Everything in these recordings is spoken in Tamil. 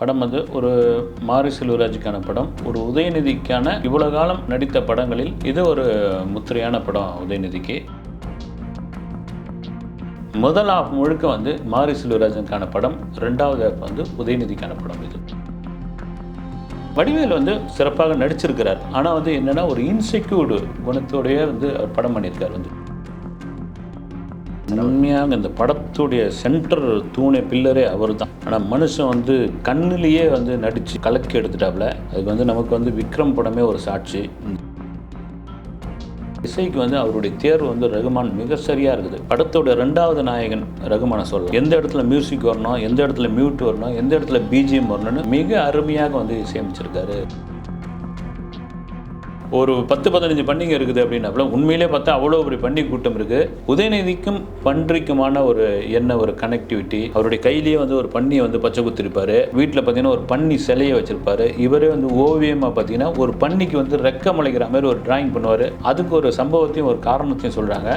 படம் வந்து ஒரு மாரி செல்வராஜுக்கான படம். ஒரு உதயநிதிக்கான இவ்வளவு காலம் நடித்த படங்களில் இது ஒரு முத்திரையான படம் உதயநிதிக்கு. முதல் ஆஃப் முழுக்க வந்து மாரி செல்வராஜனுக்கான படம். ரெண்டாவது ஆஃப் வந்து உதயநிதிக்கான படம் இது. வடிவேல் வந்து சிறப்பாக நடிச்சிருக்கிறார். ஆனால் வந்து என்னன்னா ஒரு இன்செக்யூர்டு குணத்தோடையே வந்து அவர் படம் பண்ணியிருக்கார் வந்து. உண்மையாக இந்த படத்துடைய சென்டர் தூணை பில்லரே அவர் தான் ஆனால் மனுஷன் வந்து கண்ணிலேயே வந்து நடித்து கலக்கி எடுத்துட்டாப்புல அதுக்கு வந்து நமக்கு வந்து விக்ரம் படமே ஒரு சாட்சி. இசைக்கு வந்து அவருடைய தேர்வு வந்து ரகுமான் மிக சரியாக இருக்குது. படத்தோட ரெண்டாவது நாயகன் ரகுமானை சொல்லலாம். எந்த இடத்துல மியூசிக் வரணும் எந்த இடத்துல மியூட் வரணும் எந்த இடத்துல பிஜிஎம் வரணும்னு மிக அருமையாக வந்து இசையமைச்சிருக்காரு. ஒரு பத்து பதினஞ்சு பண்டிகை இருக்குது அப்படின்னாப்புல உண்மையிலே பார்த்தா அவ்வளோ ஒரு பண்டிகை கூட்டம் இருக்குது உதயநிதிக்கும் பன்றிக்குமான ஒரு என்ன ஒரு கனெக்டிவிட்டி அவருடைய கையிலேயே வந்து ஒரு பன்னியை வந்து பச்சை குத்திருப்பாரு. வீட்டில் பார்த்தீங்கன்னா ஒரு பன்னி சிலையை வச்சிருப்பாரு. இவரே வந்து ஓவியமாக பார்த்தீங்கன்னா ஒரு பன்னிக்கு வந்து ரெக்க முளைக்கிற மாதிரி ஒரு டிராயிங் பண்ணுவார். அதுக்கு ஒரு சம்பவத்தையும் ஒரு காரணத்தையும் சொல்கிறாங்க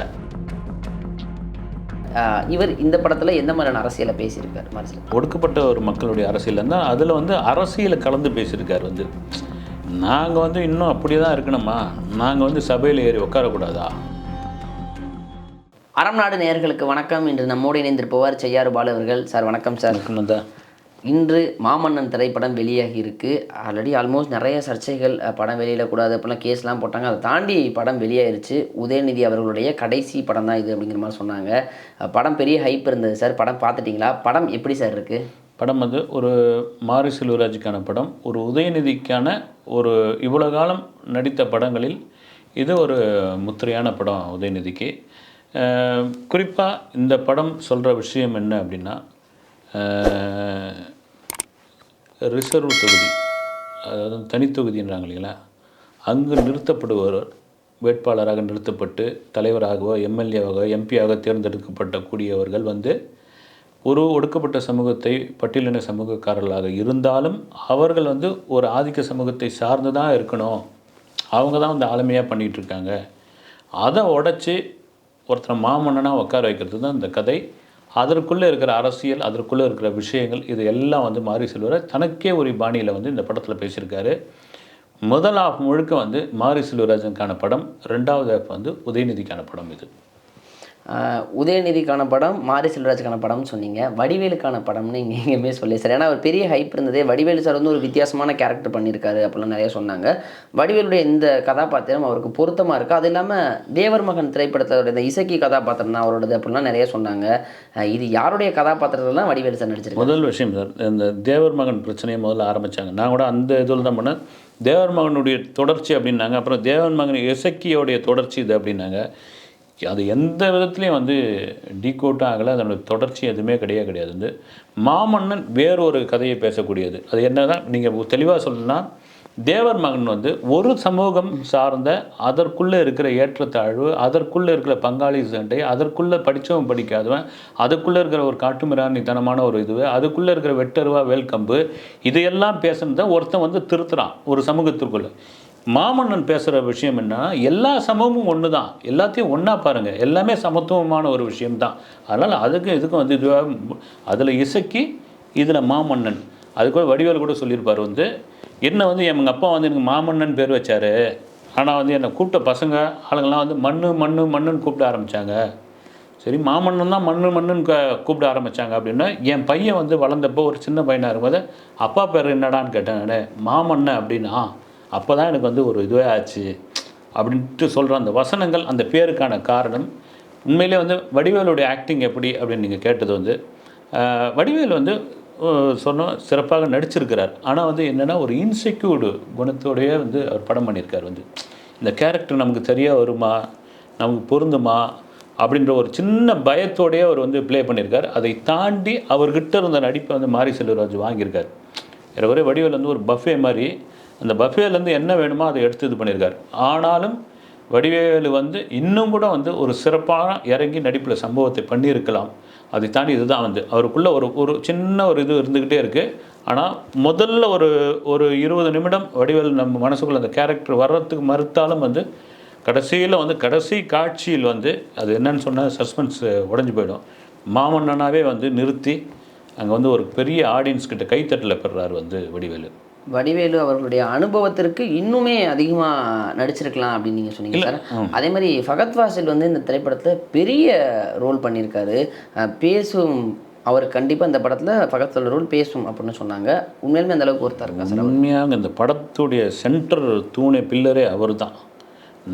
இவர் இந்த படத்துல எந்த மாதிரியான அரசியலை பேசியிருக்காரு? மனசில். ஒடுக்கப்பட்ட ஒரு மக்களுடைய அரசியல் இருந்தால் அதில் வந்து அரசியலை கலந்து பேசியிருக்காரு வந்து. நாங்கள் வந்து இன்னும் அப்படியே தான் இருக்கணுமா? நாங்கள் வந்து சபையில் ஏறி உட்காரக்கூடாதா? அறம் நாடு நேயர்களுக்கு வணக்கம். இன்று நம்மோடு இணைந்திருப்பவர் செய்யாறு பாலு அவர்கள். சார் வணக்கம் சார். இன்று மாமன்னன் திரைப்படம் வெளியாகி இருக்கு. ஆல்ரெடி ஆல்மோஸ்ட் நிறைய சர்ச்சைகள் படம் வெளியிடக்கூடாது அப்படிலாம் கேஸ்லாம் போட்டாங்க. அதை தாண்டி படம் வெளியாயிருச்சு. உதயநிதி அவர்களுடைய கடைசி படம் தான் இது அப்படிங்கிற மாதிரி சொன்னாங்க. படம் பெரிய ஹைப் இருந்தது சார். படம் பார்த்துட்டிங்களா? படம் எப்படி சார் இருக்கு? படம் வந்து ஒரு மாரி செல்வராஜுக்கான படம். ஒரு உதயநிதிக்கான ஒரு இவ்வளோ காலம் நடித்த படங்களில் இது ஒரு முத்திரையான படம் உதயநிதிக்கு. குறிப்பாக இந்த படம் சொல்கிற விஷயம் என்ன அப்படின்னா ரிசர்வ் தொகுதி அதாவது தனித்தொகுதின்றாங்க இல்லைங்களா? அங்கு நிறுத்தப்படுவர் வேட்பாளராக நிறுத்தப்பட்டு தலைவராகவோ எம்எல்ஏவாக எம்பியாக தேர்ந்தெடுக்கப்பட்ட கூடியவர்கள் வந்து ஒரு ஒடுக்கப்பட்ட சமூகத்தை பட்டியலின சமூகக்காரர்களாக இருந்தாலும் அவர்கள் வந்து ஒரு ஆதிக்க சமூகத்தை சார்ந்து தான் இருக்கணும். அவங்க தான் வந்து ஆளுமையாக பண்ணிகிட்டு இருக்காங்க அதை உடைச்சி ஒருத்தனை மாமன்னனாக உட்கார வைக்கிறது தான் இந்த கதை. அதற்குள்ளே இருக்கிற அரசியல் அதற்குள்ளே இருக்கிற விஷயங்கள் இது எல்லாம் வந்து மாறி செல்வராஜ் தனக்கே ஒரு பாணியில் வந்து இந்த படத்தில் பேசியிருக்காரு. முதல் ஆஃப் முழுக்க வந்து மாரி செல்வராஜனுக்கான படம் ரெண்டாவது ஆஃப் வந்து உதயநிதிக்கான படம் இது. உதயநிதிக்கான படம் மாரி செல்வராஜுக்கான படம்னு சொன்னீங்க. வடிவேலுக்கான படம்னு இங்கே எங்கேயுமே சொல்லி சார். ஏன்னா ஒரு பெரிய ஹைப் இருந்ததே வடிவேலு சார் வந்து ஒரு வித்தியாசமான கேரக்டர் பண்ணியிருக்காரு அப்படிலாம் நிறைய சொன்னாங்க. வடிவேலுடைய இந்த கதாபாத்திரம் அவருக்கு பொருத்தமாக இருக்குது அது இல்லாமல் தேவர் மகன் திரைப்படத்தோட இந்த இசக்கி கதாபாத்திரம் தான் அவரோடது அப்படிலாம் நிறைய சொன்னாங்க. இது யாருடைய கதாபாத்திரத்தில் வடிவேலு சார் நடிச்சிருக்கு முதல் விஷயம் சார் இந்த தேவர் மகன் பிரச்சனையை முதல்ல ஆரம்பித்தாங்க நான் கூட அந்த இதில் தான் பண்ணேன். தேவர் மகனுடைய தொடர்ச்சி அப்படின்னாங்க. அப்புறம் தேவர் மகன் இசக்கியோடைய தொடர்ச்சி இது அப்படின்னாங்க. அது எந்த விதத்துலேயும் வந்து டீகோட்டும் ஆகலை அதனுடைய தொடர்ச்சி எதுவுமே கிடையாது கிடையாது. வந்து மாமன்னன் வேறொரு கதையை பேசக்கூடியது. அது என்ன தான் நீங்கள் தெளிவாக சொல்லணும்னா தேவர் மகன் வந்து ஒரு சமூகம் சார்ந்த அதற்குள்ளே இருக்கிற ஏற்றத்தாழ்வு அதற்குள்ளே இருக்கிற பங்காளி சண்டை அதற்குள்ளே படித்தவன் படிக்காதவன் அதுக்குள்ளே இருக்கிற ஒரு காட்டுமிராணித்தனமான ஒரு இது அதுக்குள்ளே இருக்கிற வெட்டருவா வேல்கம்பு இதையெல்லாம் பேசுனதை ஒருத்தன் வந்து திருத்துறான் ஒரு சமூகத்திற்குள்ளே. மாமன்னன் பேசுகிற விஷயம் என்னன்னா எல்லா சமூகமும் ஒன்று தான் எல்லாத்தையும் ஒன்றா பாருங்கள் எல்லாமே சமத்துவமான ஒரு விஷயம்தான். அதனால் அதுக்கும் இதுக்கும் வந்து இதுவாக அதில் இசக்கி இதில் மாமன்னன். அது கூட வடிவேல் கூட சொல்லியிருப்பார் வந்து என்ன வந்து எங்கள் அப்பா வந்து எனக்கு மாமன்னன் பேர் வச்சார். ஆனால் வந்து என்னை கூப்பிட்ட பசங்க ஆளுங்கள்லாம் வந்து மண்ணு மண்ணு மண்ணுன்னு கூப்பிட ஆரம்பித்தாங்க சரி மாமன்னன் தான் மண்ணு மண்ணுன்னு க- கூப்பிட ஆரம்பித்தாங்க அப்படின்னா என் பையன் வந்து வளர்ந்தப்போ ஒரு சின்ன பையனாக இருக்கும்போது அப்பா பேர் என்னடான்னு கேட்டேன் நான். மாமன்னன் அப்படின்னா அப்போ தான் எனக்கு வந்து ஒரு இதுவே ஆச்சு. அப்படின்ட்டு சொல்கிற அந்த வசனங்கள் அந்த பேருக்கான காரணம் உண்மையிலே வந்து வடிவேலுடைய ஆக்டிங் எப்படி அப்படின்னு நீங்கள் கேட்டது வந்து வடிவேல் வந்து சொன்னால் சொன்னோம் சிறப்பாக நடிச்சிருக்கிறார். ஆனால் வந்து என்னென்னா ஒரு இன்செக்யூர்டு குணத்தோடையே வந்து அவர் படம் பண்ணியிருக்கார் வந்து. இந்த கேரக்டர் நமக்கு சரியாக வருமா நமக்கு பொருந்துமா அப்படின்ற ஒரு சின்ன பயத்தோடையே அவர் வந்து ப்ளே பண்ணியிருக்கார். அதை தாண்டி அவர்கிட்ட இருந்த நடிப்பை வந்து மாரி செல்வராஜ் வாங்கியிருக்கார். ஒரே வடிவேல் வந்து ஒரு பஃபே மாதிரி அந்த பஃபேலேருந்து என்ன வேணுமோ அதை எடுத்து இது பண்ணியிருக்கார். ஆனாலும் வடிவேலு வந்து இன்னும் கூட வந்து ஒரு சிறப்பான இறங்கி நடிப்பில் சம்பவத்தை பண்ணியிருக்கலாம். அதை தாண்டி இதுதான் வந்து. அவருக்குள்ளே ஒரு ஒரு சின்ன ஒரு இது இருந்துக்கிட்டே இருக்குது ஆனால் முதல்ல ஒரு ஒரு இருபது நிமிடம் வடிவேல் நம்ம மனசுக்குள்ளே அந்த கேரக்டர் வர்றதுக்கு மறுத்தாலும் வந்து கடைசியில் வந்து கடைசி காட்சியில் வந்து அது என்னன்னு சொன்னால் சஸ்பென்ஸ் உடஞ்சி போயிடும். மாமன்னனாவே வந்து நிறுத்தி அங்கே வந்து ஒரு பெரிய ஆடியன்ஸ் கிட்ட கைத்தட்டில் பெறுறாரு வந்து வடிவேலு. வடிவேலு அவர்களுடைய அனுபவத்திற்கு இன்னுமே அதிகமாக நடிச்சிருக்கலாம் அப்படின்னு நீங்கள் சொன்னீங்க சார். அதே மாதிரி ஃபகத் ஃபாசில் வந்து இந்த திரைப்படத்தில் பெரிய ரோல் பண்ணியிருக்காரு. பேசும் அவர் கண்டிப்பாக இந்த படத்தில் ஃபகத் ஃபாசில் ரோல் பேசும் அப்படின்னு சொன்னாங்க. உண்மையிலுமே அந்த அளவுக்கு ஒருத்தர் இருக்கா சார் உண்மையாக இந்த படத்துடைய சென்டர் தூணே பில்லரே அவர் தான்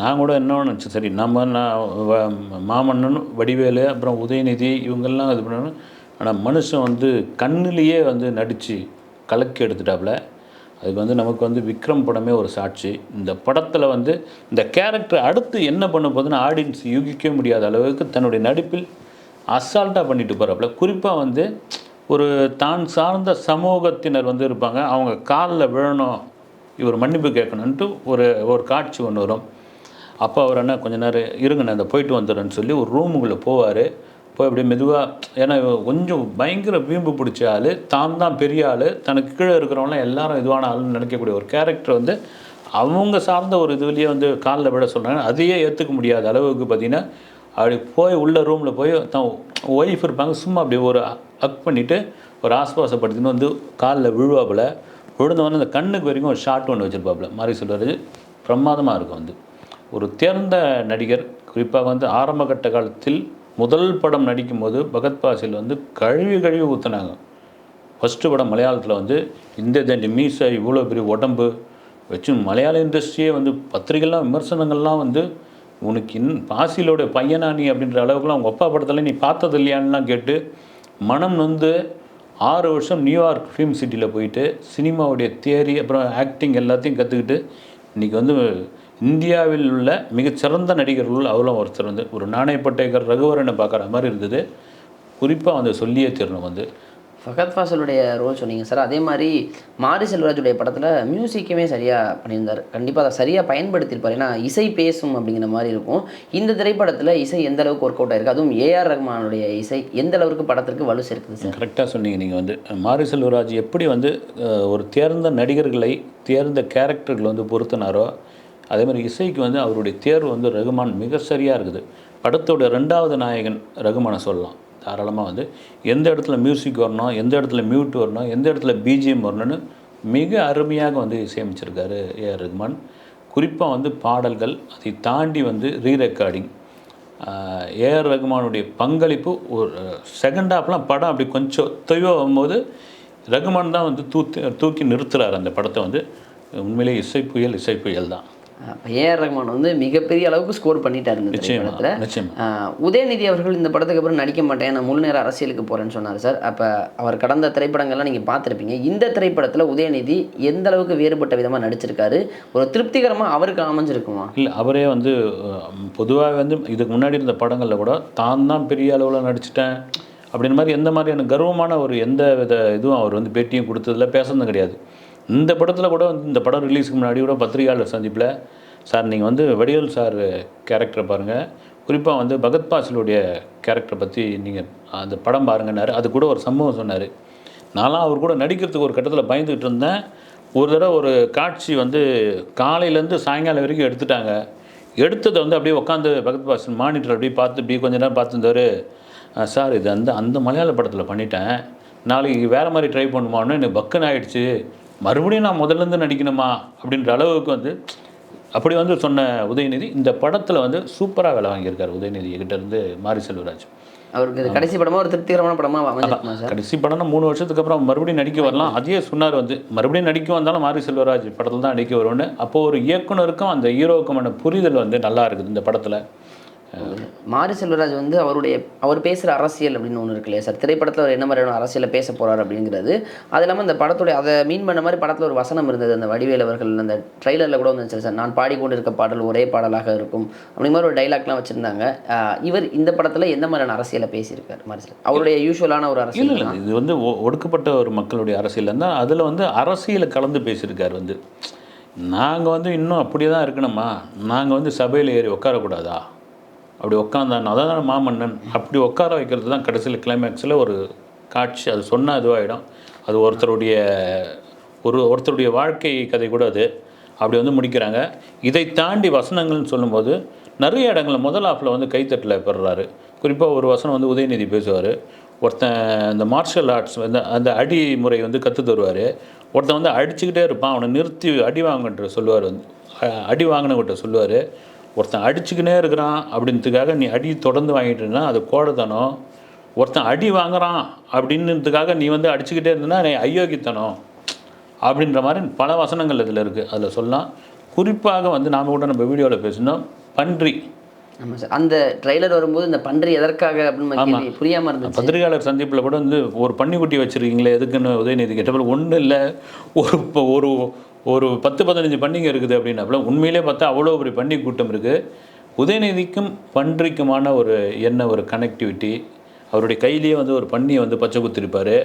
நான் கூட என்ன நினச்சேன் சரி நம்ம நான் மாமன்னன் வடிவேலு அப்புறம் உதயநிதி இவங்கெல்லாம் இது பண்ணணும். ஆனால் மனுஷன் வந்து கண்ணிலேயே வந்து நடித்து கலக்கி எடுத்துட்டாப்புல. அதுக்கு வந்து நமக்கு வந்து விக்ரம் படமே ஒரு சாட்சி. இந்த படத்தில் வந்து இந்த கேரக்டர் அடுத்து என்ன பண்ண போதுன்னு ஆடியன்ஸ் யூகிக்கவே முடியாத அளவுக்கு தன்னுடைய நடிப்பில் அசால்ட்டாக பண்ணிட்டு போகிறாப்புல குறிப்பாக வந்து ஒரு தான் சார்ந்த சமூகத்தினர் வந்து இருப்பாங்க. அவங்க காலில் விழணும். இவர் மன்னிப்பு கேட்கணுன்ட்டு ஒரு ஒரு காட்சி ஒன்று வரும். அப்போ அவர் என்ன கொஞ்ச நேரம் இருங்கண்ணே அந்த போயிட்டு வந்துடுறேன்னு சொல்லி ஒரு ரூமுக்குள்ளே போவார். போய் அப்படியே மெதுவாக ஏன்னா கொஞ்சம் பயங்கர வீம்பு பிடிச்ச ஆள் தான் தான் பெரிய ஆள் தனக்கு கீழே இருக்கிறவங்களாம் எல்லாரும் இதுவான ஆளுன்னு நினைக்கக்கூடிய ஒரு கேரக்டர் வந்து அவங்க சார்ந்த ஒரு இதுலேயே வந்து காலில் விட சொல்கிறாங்க அதையே ஏற்றுக்க முடியாத அளவுக்கு பார்த்தீங்கன்னா அப்படி போய் உள்ள ரூமில் போய் தான் ஒய்ஃப் இருப்பாங்க சும்மா அப்படியே ஒரு அக் பண்ணிவிட்டு ஒரு ஆஸ்வாசப்படுத்தின்னு வந்து காலில் விழுவாப்புல. விழுந்தவொடனே அந்த கண்ணுக்கு வரைக்கும் ஒரு ஷாட் ஒன்று வச்சுருப்பாப்புல. மாதிரி சொல்கிறது பிரமாதமாக இருக்கும் வந்து. ஒரு தேர்ந்த நடிகர் குறிப்பாக வந்து ஆரம்பகட்ட காலத்தில் முதல் படம் நடிக்கும்போது பகத் பாசில் வந்து கழுவி கழுவி ஊற்றுனாங்க ஃபஸ்ட்டு படம் மலையாளத்தில் வந்து இந்த தண்டி மீசை இவ்வளோ பெரிய உடம்பு வச்சு மலையாள இண்டஸ்ட்ரியே வந்து பத்திரிகைலாம் விமர்சனங்கள்லாம் வந்து உனக்கு இன் பாசிலோட பையனா நீ? அப்படின்ற அளவுக்குலாம் அவங்க அப்பா படத்தில் நீ பார்த்தது இல்லையான்லாம் கேட்டு மனம் வந்து ஆறு வருஷம் நியூயார்க் ஃபிலிம் சிட்டியில் போயிட்டு சினிமாவுடைய தியரி அப்புறம் ஆக்டிங் எல்லாத்தையும் கற்றுக்கிட்டு இன்றைக்கி வந்து இந்தியாவில் உள்ள மிகச்சிறந்த நடிகர்கள் அவ்வளோ ஒருத்தர் வந்து ஒரு நாணயப்பட்டேகர் ரகுவரனை பார்க்குற மாதிரி இருந்தது. குறிப்பாக வந்து சொல்லியே தரணும் வந்து. ஃபகத் ஃபாசிலுடைய ரோல் சொன்னீங்க சார். அதே மாதிரி மாரி செல்வராஜுடைய படத்தில் மியூசிக்குமே சரியாக பண்ணியிருந்தார். கண்டிப்பாக அதை சரியாக பயன்படுத்தியிருப்பார். ஏன்னா இசை பேசும் அப்படிங்கிற மாதிரி இருக்கும். இந்த திரைப்படத்தில் இசை எந்த அளவுக்கு ஒர்க் அவுட் ஆயிருக்கு? அதுவும் ஏஆர் ரஹ்மானுடைய இசை எந்த அளவுக்கு படத்திற்கு வலு சேர்க்குது சார்? கரெக்டாக சொன்னீங்க நீங்கள் வந்து. மாரி செல்வராஜ் எப்படி வந்து ஒரு தேர்ந்த நடிகர்களை தேர்ந்த கேரக்டர்கள் வந்து பொருத்தினாரோ அதே மாதிரி இசைக்கு வந்து அவருடைய தேர்வு வந்து ரகுமான் மிக சரியாக இருக்குது. படத்தோட ரெண்டாவது நாயகன் ரகுமானை சொல்லலாம். தாராளமாக வந்து எந்த இடத்துல மியூசிக் வரணும் எந்த இடத்துல மியூட் வரணும் எந்த இடத்துல பிஜிஎம் வரணும்னு மிக அருமையாக வந்து இசையமைச்சிருக்காரு ஏஆர் ரகுமான். குறிப்பாக வந்து பாடல்கள் அதை தாண்டி வந்து ரீ ரெக்கார்டிங் ஏஆர் ரகுமானுடைய பங்களிப்பு ஒரு செகண்ட் ஆஃப்லாம் படம் அப்படி கொஞ்சம் தொய்வாகும்போது ரகுமான் தான் வந்து தூக்கி தூக்கி நிறுத்துறாரு அந்த படத்தை வந்து. உண்மையிலே இசை புயல் இசை புயல் தான். ஏஆர் ரஹ்மான் வந்து மிகப்பெரிய அளவுக்கு ஸ்கோர் பண்ணிட்டார் இந்த ஆஹ் உதயநிதி அவர்கள் இந்த படத்துக்கு அப்புறம் நடிக்க மாட்டேன் நான் முழு நேர அரசியலுக்கு போகிறேன்னு சொன்னார் சார். அப்போ அவர் கடந்த திரைப்படங்கள்லாம் நீங்கள் பார்த்துருப்பீங்க. இந்த திரைப்படத்தில் உதயநிதி எந்த அளவுக்கு வேறுபட்ட விதமாக நடிச்சிருக்காரு? ஒரு திருப்திகரமாக அவருக்கு அமைஞ்சிருக்குமா? இல்லை அவரே வந்து பொதுவாக வந்து இதுக்கு முன்னாடி இருந்த படங்களில் கூட தான் தான் பெரிய அளவில் நடிச்சிட்டேன் அப்படின்ற மாதிரி எந்த மாதிரியான கர்வமான ஒரு எந்த வித இதுவும் அவர் வந்து பேட்டியும் கொடுத்ததில்ல பேசுனது கிடையாது. இந்த படத்தில் கூட வந்து இந்த படம் ரிலீஸுக்கு முன்னாடி கூட பத்திரிகையாளர் சந்திப்பில் சார் நீங்கள் வந்து வடிவேல் சார் கேரக்டரை பாருங்கள் குறிப்பாக வந்து பகத் பாசிலுடைய கேரக்டரை பற்றி நீங்கள் அந்த படம் பாருங்கன்னாரு. அது கூட ஒரு சம்பவம் சொன்னார். நான்லாம் அவர் கூட நடிக்கிறதுக்கு ஒரு கட்டத்தில் பயந்துக்கிட்டு இருந்தேன். ஒரு தடவை ஒரு காட்சி வந்து காலையிலேருந்து சாயங்காலம் வரைக்கும் எடுத்துட்டாங்க. எடுத்ததை வந்து அப்படியே உட்காந்து பகத் பாசன் மானிட்டர் அப்படியே பார்த்து இப்படி கொஞ்ச நேரம் பார்த்துருந்தாரு. சார் இது அந்த அந்த மலையாள படத்தில் பண்ணிட்டேன். நாளைக்கு வேறு மாதிரி ட்ரை பண்ணுமான்னு எனக்கு பக்குன்னு ஆகிடுச்சு மறுபடியும் நான் முதல்லேருந்து நடிக்கணுமா அப்படின்ற அளவுக்கு வந்து அப்படி வந்து சொன்ன உதயநிதி இந்த படத்தில் வந்து சூப்பராக வேலை வாங்கியிருக்காரு உதயநிதி கிட்ட இருந்து மாரி செல்வராஜ். அவருக்கு இது கடைசி படமா ஒரு திருப்திகரமான படமாக கடைசி படம்னா மூணு வருஷத்துக்கு அப்புறம் மறுபடியும் நடிக்க வரலாம். அதையே சொன்னார் வந்து மறுபடியும் நடிக்க வந்தாலும் மாரி செல்வராஜ் படத்தில் தான் நடிக்க வரும்னு. அப்போது ஒரு இயக்குனருக்கும் அந்த ஹீரோவுக்குமான புரிதல் வந்து நல்லா இருக்குது இந்த படத்தில். மாரி செல்வராஜ் வந்து அவருடைய அவர் பேசுகிற அரசியல் அப்படின்னு ஒன்று இருக்கு இல்லையா சார்? திரைப்படத்தில் அவர் என்ன மாதிரியான அரசியலை பேச போகிறார் அப்படிங்கிறது. அது இல்லாமல் இந்த படத்துடைய அதை மீன் பண்ண மாதிரி படத்தில் ஒரு வசனம் இருந்தது. அந்த வடிவேல் அவர்கள் அந்த ட்ரைலரில் கூட வந்துச்சு சார். நான் பாடிக்கொண்டு இருக்க பாடல் ஒரே பாடலாக இருக்கும் அப்படிங்கிற மாதிரி ஒரு டைலாக்லாம் வச்சுருந்தாங்க. இவர் இந்த படத்தில் எந்த மாதிரியான அரசியலை பேசியிருக்கார்? மாரி செல்வராஜ் அவருடைய யூஸ்வலான ஒரு அரசியல் இல்லை இது வந்து ஒடுக்கப்பட்ட ஒரு மக்களுடைய அரசியல் இருந்தால் அதில் வந்து அரசியலை கலந்து பேசியிருக்கார் வந்து. நாங்கள் வந்து இன்னும் அப்படியே தான் இருக்கணுமா? நாங்கள் வந்து சபையில் ஏறி உட்காரக்கூடாதா? அப்படி உட்காந்தான் அதான் மாமன்னன் அப்படி உட்கார வைக்கிறது தான் கடைசியில் கிளைமேக்ஸில் ஒரு காட்சி. அது சொன்னால் இதுவாகிடும் அது ஒருத்தருடைய ஒரு ஒருத்தருடைய வாழ்க்கை கதை கூட அது. அப்படி வந்து முடிக்கிறாங்க. இதை தாண்டி வசனங்கள்னு சொல்லும்போது நிறைய இடங்களில் முதல் ஆஃபில் வந்து கைத்தட்டில் பெறுறாரு. குறிப்பாக ஒரு வசனம் வந்து உதயநிதி பேசுவார். ஒருத்தன் இந்த மார்ஷல் ஆர்ட்ஸ் வந்து அந்த அடி முறை வந்து கற்றுத் தருவார். ஒருத்தன் வந்து அடிச்சுக்கிட்டே இருப்பான். அவனை நிறுத்தி அடி வாங்கன்ற சொல்லுவார் வந்து அடி வாங்கினவங்கிட்ட சொல்லுவார். ஒருத்தன் அடிச்சுக்கினே இருக்கிறான் அப்படின்றதுக்காக நீ அடி தொடர்ந்து வாங்கிட்டு இருந்தா அது கோடத்தனம். ஒருத்தன் அடி வாங்குறான் அப்படின்றதுக்காக நீ வந்து அடிச்சுக்கிட்டே இருந்தனா நீ அயோக்கித்தனம் அப்படின்ற மாதிரி பல வசனங்கள் இதில் இருக்குது அதில் சொல்லலாம். குறிப்பாக வந்து நாம் கூட நம்ம வீடியோவில் பேசினோம் பன்றி. ஆமாம் சார். அந்த ட்ரைலர் வரும்போது இந்த பன்றி எதற்காக அப்படின்னு புரியாமல் இருந்துச்சு. பத்திரிகையாளர் சந்திப்பில் கூட வந்து ஒரு பன்னிக்குட்டி வச்சுருக்கீங்களே எதுக்குன்னு உதயநிதி கேட்டப்பல ஒன்றும் இல்லை. ஒரு இப்போ ஒரு ஒரு பத்து பதினஞ்சு பண்டிகை இருக்குது அப்படின்னாப்புல உண்மையிலே பார்த்தா அவ்வளோ ஒரு பன்னி கூட்டம் இருக்குது உதயநிதிக்கும் பன்றிக்குமான ஒரு என்ன ஒரு கனெக்டிவிட்டி அவருடைய கையிலேயே வந்து ஒரு பன்னியை வந்து பச்சை குத்திருப்பார்.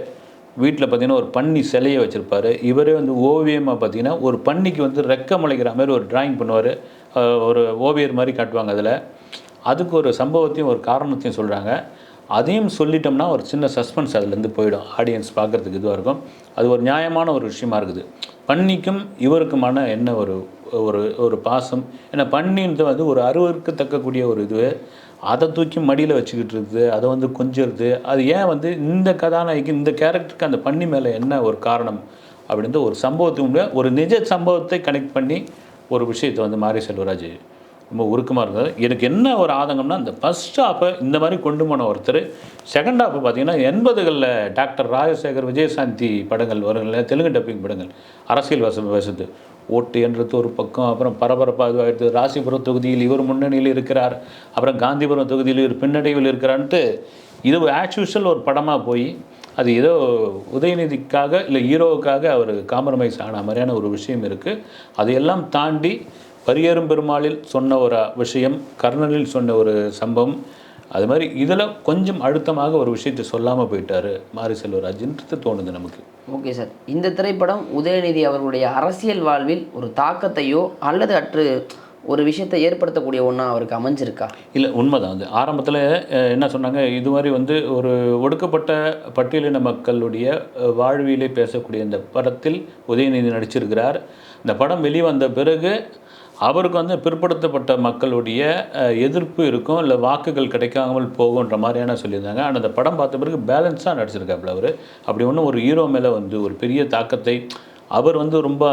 வீட்டில் பார்த்தீங்கன்னா ஒரு பன்னி சிலையை வச்சுருப்பார். இவரே வந்து ஓவியமாக பார்த்தீங்கன்னா ஒரு பன்னிக்கு வந்து ரெக்க முளைக்கிற மாதிரி ஒரு டிராயிங் பண்ணுவார். ஒரு ஓவியர் மாதிரி காட்டுவாங்க அதில். அதுக்கு ஒரு சம்பவத்தையும் ஒரு காரணத்தையும் சொல்கிறாங்க அதையும் சொல்லிட்டோம்னா ஒரு சின்ன சஸ்பென்ஸ் அதுலேருந்து போயிடும். ஆடியன்ஸ் பார்க்குறதுக்கு இதுவாக இருக்கும். அது ஒரு நியாயமான ஒரு விஷயமா இருக்குது. பன்னிக்கும் இவருக்குமான என்ன ஒரு ஒரு ஒரு பாசம்? ஏன்னா பன்னின்றது வந்து ஒரு அருவருக்கத்தக்கக்கூடிய ஒரு இது. அதை தூக்கி மடியில் வச்சுக்கிட்டு இருக்குது அதை வந்து கொஞ்சிருது அது ஏன் வந்து இந்த கதாநாயகி இந்த கேரக்டருக்கு அந்த பன்னி மேலே என்ன ஒரு காரணம் அப்படின்ற ஒரு சம்பவத்தை ஒரு நிஜ சம்பவத்தை கனெக்ட் பண்ணி ஒரு விஷயத்தை வந்து மாரி செல்வராஜ் ரொம்ப உருக்கமாக இருந்தது. எனக்கு என்ன ஒரு ஆதங்கம்னா இந்த ஃபஸ்ட் ஹாஃபை இந்த மாதிரி கொண்டு போன ஒருத்தர் செகண்ட் ஹாப்பை பார்த்தீங்கன்னா எண்பதுகளில் டாக்டர் ராஜசேகர் விஜயசாந்தி படங்கள் வருங்கள்ல தெலுங்கு டப்பிங் படங்கள். அரசியல் வசம் பேசுது ஓட்டு என்றது ஒரு பக்கம் அப்புறம் பரபரப்பாக இதுவாகிடுது ராசிபுரம் தொகுதியில் இவர் முன்னணியில் இருக்கிறார். அப்புறம் காந்திபுரம் தொகுதியில் இவர் பின்னடைவில் இருக்கிறான்ட்டு இது ஆஸ் யூஷுவல் ஒரு படமாக போய் அது ஏதோ உதயநிதிக்காக இல்லை ஹீரோவுக்காக அவர் காம்ப்ரமைஸ் ஆன மாதிரியான ஒரு விஷயம் இருக்குது அதையெல்லாம் தாண்டி பரியேறும் பெருமாளில் சொன்ன ஒரு விஷயம் கர்ணனில் சொன்ன ஒரு சம்பவம். அது மாதிரி இதில் கொஞ்சம் அழுத்தமாக ஒரு விஷயத்தை சொல்லாமல் போயிட்டாரு மாரி செல்வராஜ்ன்றது தோணுது நமக்கு. Okay sir. இந்த திரைப்படம் உதயநிதி அவர்களுடைய அரசியல் வாழ்வில் ஒரு தாக்கத்தையோ அல்லது அற்று ஒரு விஷயத்தை ஏற்படுத்தக்கூடிய ஒன்றா அவருக்கு அமைஞ்சிருக்கா? இல்லை உண்மைதான். அது ஆரம்பத்தில் என்ன சொன்னாங்க? இது மாதிரி வந்து ஒரு ஒடுக்கப்பட்ட பட்டியலின மக்களுடைய வாழ்வியலே பேசக்கூடிய இந்த படத்தில் உதயநிதி நடிச்சிருக்கிறார். இந்த படம் வெளிவந்த பிறகு அவருக்கு வந்து பிற்படுத்தப்பட்ட மக்களுடைய எதிர்ப்பு இருக்கும் இல்லை வாக்குகள் கிடைக்காமல் போகுன்ற மாதிரியான சொல்லியிருந்தாங்க. ஆனால் அந்த படம் பார்த்த பிறகு பேலன்ஸாக நடிச்சிருக்காப்புல அவர். அப்படி ஒன்றும் ஒரு ஹீரோ மேலே வந்து ஒரு பெரிய தாக்கத்தை அவர் வந்து ரொம்ப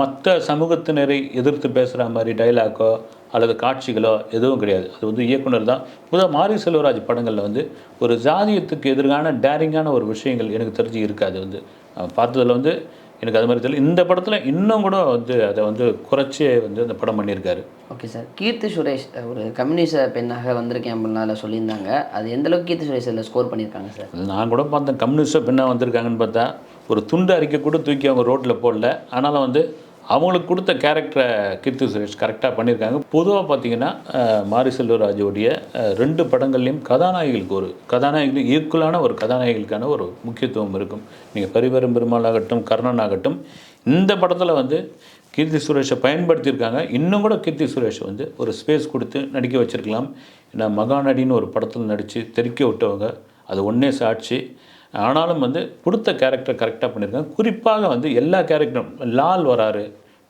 மற்ற சமூகத்தினரை எதிர்த்து பேசுகிற மாதிரி டைலாக்கோ அல்லது காட்சிகளோ எதுவும் கிடையாது. அது வந்து இயக்குனர் தான். முதல் மாரி செல்வராஜ் படங்களில் வந்து ஒரு ஜாதியத்துக்கு எதிரான டேரிங்கான ஒரு விஷயங்கள் எனக்கு தெரிஞ்சு இருக்காது வந்து. பார்த்ததுல வந்து எனக்கு அது மாதிரி தெரியல. இந்த படத்தில் இன்னும் கூட வந்து அதை வந்து குறைச்சே வந்து அந்த படம் பண்ணியிருக்காரு. Okay sir. கீர்த்தி சுரேஷ் ஒரு கம்யூனிச பெண்ணாக வந்திருக்கேன் அப்படின்னால சொல்லியிருந்தாங்க. அது எந்த அளவுக்கு கீர்த்தி சுரேஷ் அதில் ஸ்கோர் பண்ணியிருக்காங்க சார்? நான் கூட பார்த்தேன். கம்யூனிஸ்டாக பின்னா வந்திருக்காங்கன்னு பார்த்தா ஒரு துண்டு அறிக்கை கூட தூக்கி அவங்க ரோட்டில் போடல. ஆனாலும் வந்து அவங்களுக்கு கொடுத்த கேரக்டரை கீர்த்தி சுரேஷ் கரெக்டாக பண்ணியிருக்காங்க. பொதுவாக பார்த்தீங்கன்னா மாரி செல்வராஜுடைய ரெண்டு படங்கள்லையும் கதாநாயகிகளுக்கு ஒரு கதாநாயகிகளுக்கு ஈக்குவலான ஒரு கதாநாயகிகளுக்கான ஒரு முக்கியத்துவம் இருக்கும். நீங்கள் பரிவரம் பெருமாள் ஆகட்டும் கர்ணன் ஆகட்டும் இந்த படத்தில் வந்து கீர்த்தி சுரேஷை பயன்படுத்தியிருக்காங்க. இன்னும் கூட கீர்த்தி சுரேஷ் வந்து ஒரு ஸ்பேஸ் கொடுத்து நடிக்க வச்சுருக்கலாம். ஏன்னா மகாநடின்னு ஒரு படத்தில் நடித்து தெறிக்க விட்டவங்க அது ஒன்றே சாட்சி. ஆனாலும் வந்து கொடுத்த கேரக்டர் கரெக்டாக பண்ணியிருக்காங்க. குறிப்பாக வந்து எல்லா கேரக்டரும் லால் வராரு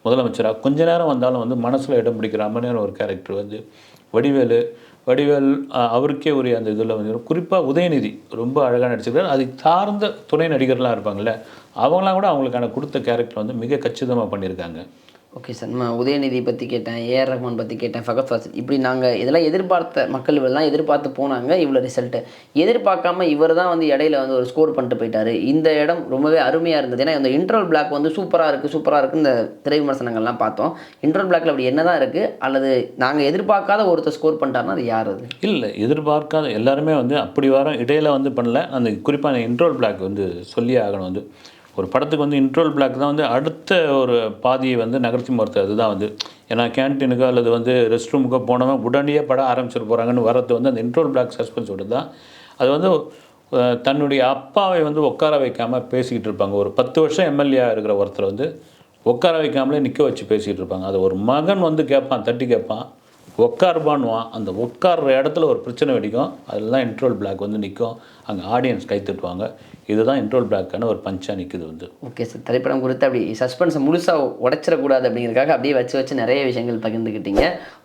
முதலமைச்சராக கொஞ்ச நேரம் வந்தாலும் வந்து மனசில் இடம் பிடிக்கிற நேரம் ஒரு கேரக்டர் வந்து வடிவேலு. வடிவேல் அவருக்கே உரிய அந்த இதில் வந்து குறிப்பாக உதயநிதி ரொம்ப அழகாக நடிச்சிருக்காரு. அதை சார்ந்த துணை நடிகர்லாம் இருப்பாங்கல்ல அவங்களாம் கூட அவங்களுக்கான கொடுத்த கேரக்டர் வந்து மிக கச்சிதமாக பண்ணியிருக்காங்க. ஓகே சார் நம்ம உதயநிதி பற்றி கேட்டேன் ஏஆர் ரஹ்மான் பற்றி கேட்டேன் ஃபகத் ஃபாசில். இப்படி நாங்கள் இதெல்லாம் எதிர்பார்த்த மக்கள் இவெல்லாம் எதிர்பார்த்து போனாங்க இவ்வளோ ரிசல்ட்டு எதிர்பார்க்காம இவர் தான் வந்து இடையில வந்து ஒரு ஸ்கோர் பண்ணிட்டு போயிட்டாரு. இந்த இடம் ரொம்பவே அருமையாக இருந்தது. ஏன்னா இந்த இன்ட்ரோல் பிளாக் வந்து சூப்பராக இருக்குது சூப்பராக இருக்குது இந்த திரை விமர்சனங்கள்லாம் பார்த்தோம். இன்டர்வல் பிளாக்ல அப்படி என்ன தான் இருக்குது அல்லது நாங்கள் எதிர்பார்க்காத ஒருத்தர் ஸ்கோர் பண்ணிட்டாருன்னா அது யார் அது? இல்லை எதிர்பார்க்காத எல்லாருமே வந்து அப்படி வர இடையில வந்து பண்ணல. அந்த குறிப்பாக இன்டர்வல் இன்ட்ரோல் பிளாக் வந்து சொல்லியே ஆகணும் வந்து. ஒரு படத்துக்கு வந்து இன்ட்ரோல் பிளாக் தான் வந்து அடுத்த ஒரு பாதியை வந்து நகர்த்தி மறுத்து அதுதான் வந்து. ஏன்னா கேன்டீனுக்கோ அல்லது வந்து ரெஸ்ட் ரூமுக்கோ போனவன் உடனே படம் ஆரம்பிச்சிட்டு போகிறாங்கன்னு வரது வந்து அந்த இன்ட்ரோல் பிளாக் சஸ்பென்ஸ் விட்டு தான். அது வந்து தன்னுடைய அப்பாவை வந்து உட்கார வைக்காமல் பேசிக்கிட்டு இருப்பாங்க. ஒரு பத்து வருஷம் எம்எல்ஏ இருக்கிற ஒருத்தர் வந்து உட்கார வைக்காமலே நிற்க வச்சு பேசிக்கிட்டு இருப்பாங்க. அது ஒரு மகன் வந்து கேட்பான் தட்டி கேட்பான். உட்காருபான்னுவான் அந்த உட்கார்ற இடத்துல ஒரு பிரச்சனை வெடிக்கும். அதெல்லாம் இன்ட்ரோல் பிளாக் வந்து நிற்கும் அங்கே ஆடியன்ஸ் கை தட்டுவாங்க. இதுதான் இன்ட்ரோல் பிளாக்கான ஒரு பஞ்சாக நிற்குது வந்து. ஓகே சார் திரைப்படம் குறித்து அப்படி சஸ்பென்ஸை முழுசாக உடைச்சிடக்கூடாது அப்படிங்கிறதுக்காக அப்படியே வச்சு வச்சு நிறைய விஷயங்கள் பகிர்ந்துக்கிட்டீங்க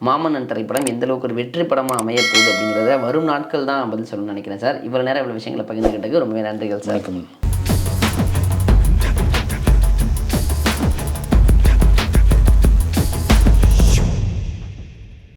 மாமன்னன் திரைப்படம் எந்த அளவுக்கு ஒரு வெற்றி படமாக அமைய போகுது அப்படிங்கிறத வரும் நாட்கள் தான் பதில் சொல்லணும்னு நினைக்கிறேன் சார் இவ்வளோ நேரம் இவ்வளோ விஷயங்களை பகிர்ந்துக்கிட்டதுக்கு ரொம்பவே நன்றிகள் சார்